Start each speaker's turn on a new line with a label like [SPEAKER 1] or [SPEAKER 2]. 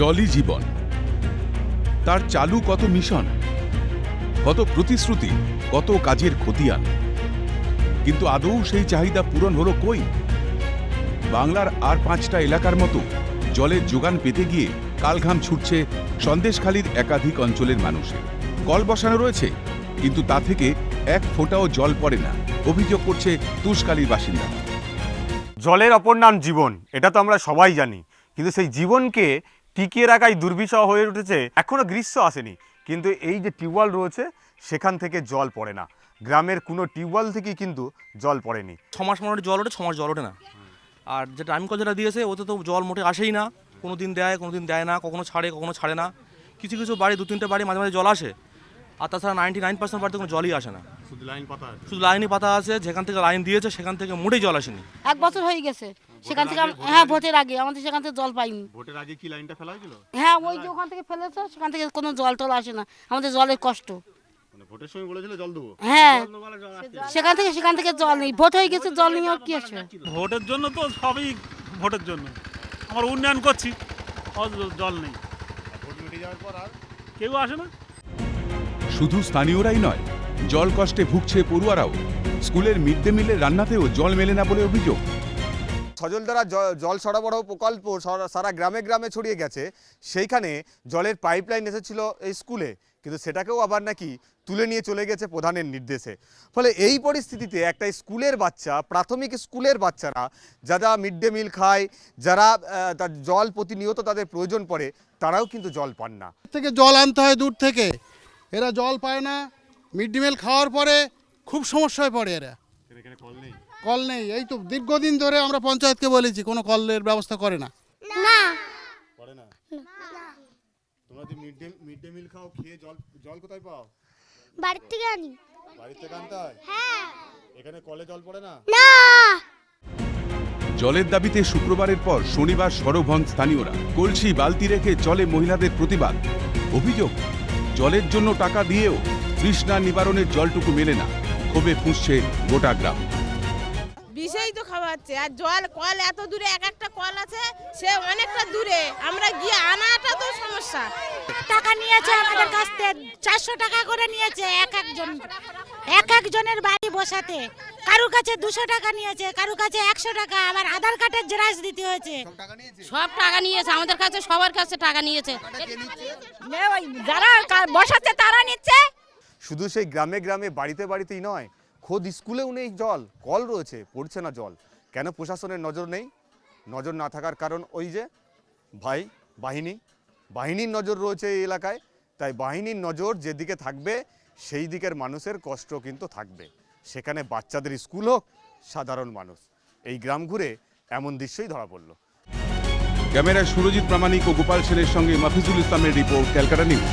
[SPEAKER 1] জলই জীবন। তার চালু কত মিশন, কত প্রতিশ্রুতি, কত কাজের খতিয়ান। কিন্তু আদৌ সেই চাহিদা পূরণ হলো কই? বাংলার আর পাঁচটা এলাকার মতো জলের যোগান পেতে গিয়ে কালঘাম ছুটছে সন্দেশখালীর একাধিক অঞ্চলের মানুষের কল বসানো রয়েছে, কিন্তু তা থেকে এক ফোঁটাও জল পড়ে না, অভিযোগ করছে তুষকালীর বাসিন্দা।
[SPEAKER 2] জলের অপর নাম জীবন, এটা তো আমরা সবাই জানি। কিন্তু সেই জীবনকে টিকিয়ে রাখাই দুর্বিষহ হয়ে উঠেছে। এখনও গ্রীষ্ম আসেনি। কিন্তু এই যে টিউবওয়েল রয়েছে, সেখান থেকে জল পড়ে না। গ্রামের কোনো টিউবওয়েল থেকেই কিন্তু জল পড়েনি।
[SPEAKER 3] ছ মাস মোটামুটি জল ওঠে ছ মাস জল ওঠে না। আর যে টাইম কল যেটা দিয়েছে, ওতে তো জল মোটে আসেই না। কোনো দিন দেয়, কোনো দিন দেয় না, কখনো ছাড়ে কখনো ছাড়ে না। কিছু কিছু বাড়ি দু তিনটে বাড়ি মাঝে মাঝে জল আসে। আর তাছাড়া নাইনটি নাইন পার্সেন্ট বাড়িতে কোনো জলই আসে না।
[SPEAKER 2] শুধু লাইন পাতা
[SPEAKER 3] শুধু লাইনই পাতা আছে যেখান থেকে লাইন দিয়েছে সেখান থেকে মোটেই জল আসেনি।
[SPEAKER 4] এক বছর হয়ে গেছে। সেখান থেকে আম- হ্যাঁ ভোটের আগে। আমাদের সেখান থেকে জল পাইনি।
[SPEAKER 2] ভোটের আগে কি লাইনটা ফেলা হয়েছিল?
[SPEAKER 4] হ্যাঁ ওই যে ওখান থেকে ফেলেছে সেখান থেকে কোনো জল টল আসে না। আমাদের জলের কষ্ট।
[SPEAKER 2] মানে ভোটের সময় বলেছিল জল দেবো?
[SPEAKER 4] হ্যাঁ। সেখান থেকে সেখান থেকে জল নেই। ভোট হয়ে গেছে জল নিয়ে আর কি আছে?
[SPEAKER 5] ভোটের জন্য তো সবই ভোটের জন্য। আমরা উন্নয়ন করছি অথচ জল নেই।
[SPEAKER 2] ভোট মিটে যাওয়ার পর আর?
[SPEAKER 5] কেউ আসে না।
[SPEAKER 1] শুধু স্থানীয়রাই নয় জল কষ্টে ভুগছে পড়ুয়ারাও। স্কুলের মিড ডে মিলের রান্নাতেও জল মেলে না বলে অভিযোগ।
[SPEAKER 2] সজলধারা জল সরবরাহ প্রকল্প সারা- সারা গ্রামে গ্রামে ছড়িয়ে গেছে। সেইখানে জলের পাইপলাইন এসেছিল এই স্কুলে কিন্তু সেটাকেও আবার নাকি তুলে নিয়ে চলে গেছে প্রধানের নির্দেশে। ফলে এই পরিস্থিতিতে একটা স্কুলের বাচ্চা প্রাথমিক স্কুলের বাচ্চারা যারা মিড ডে মিল খায় যারা তার জল প্রতিনিয়ত তাদের প্রয়োজন পড়ে তারাও কিন্তু জল পান না।
[SPEAKER 6] থেকে জল আনতে হয় দূর থেকে। এরা জল পায় না মিড ডে মিল খাওয়ার পরে খুব সমস্যায় পড়ে এরা। কল নেই। এই তো দীর্ঘদিন ধরে আমরা পঞ্চায়েতকে বলেছি কোনো কলের ব্যবস্থা করে না।
[SPEAKER 2] পড়ে না? তোমরা যে mid day mid day meal খাও খেয়ে জল জল কোথায় পাও?
[SPEAKER 7] বাড়ির থেকে আনি।
[SPEAKER 2] বাড়ির থেকে আনতে হয়?
[SPEAKER 7] হ্যাঁ।
[SPEAKER 2] এখানে কলে জল পড়ে না?
[SPEAKER 7] না।
[SPEAKER 1] জলের দাবিতে শুক্রবারের পর শনিবার সরব হন স্থানীয়রা কলসি বালতি রেখে চলে মহিলাদের প্রতিবাদ। অভিযোগ জলের জন্য টাকা দিয়েও তৃষ্ণা নিবারণের জলটুকু মেলে না। ক্ষোভে ফুঁসছে গোটা গ্রাম।
[SPEAKER 8] বিষেই তো খাওয়াচ্ছে। আর জল কল এত দূরে এক একটা কল আছে সে অনেকটা দূরে। আমরা গিয়ে আনাটা তো সমস্যা।
[SPEAKER 9] টাকা নিয়েছে আমাদের কাছ থেকে চারশো টাকা করে নিয়েছে এক একজন। এক একজনের বাড়ি বসাতে। কারু কাছে দুশো টাকা নিয়েছে কারু কাছে একশো টাকা। আবার আধার কার্ডের জেরাস দিতে হয়েছে।
[SPEAKER 4] সব টাকা নিয়েছে আমাদের কাছে সবার কাছে টাকা নিয়েছে।
[SPEAKER 9] যারা বসাচ্ছে তারা নিচ্ছে?
[SPEAKER 2] শুধু সেই গ্রামে গ্রামে, বাড়িতে বাড়িতেই নয়, খোদ স্কুলেও নেই জল, কল রয়েছে, পড়ছে না জল। কেন প্রশাসনের নজর নেই? নজর না থাকার কারণ ওই যে, ভাই, বাহিনী। বাহিনীর নজর রয়েছে এই এলাকায়, তাই বাহিনীর নজর যেদিকে থাকবে, সেই দিকের মানুষের কষ্ট কিন্তু থাকবে। সেখানে বাচ্চাদের স্কুল হোক, সাধারণ মানুষ। এই গ্রাম ঘুরে এমন দৃশ্যই ধরা পড়ল।
[SPEAKER 1] ক্যামেরায় সুরজিৎ প্রামাণিক ও গোপাল সেনের সঙ্গে মাফিজুল ইসলামের রিপোর্ট ক্যালকাটা নিউজ।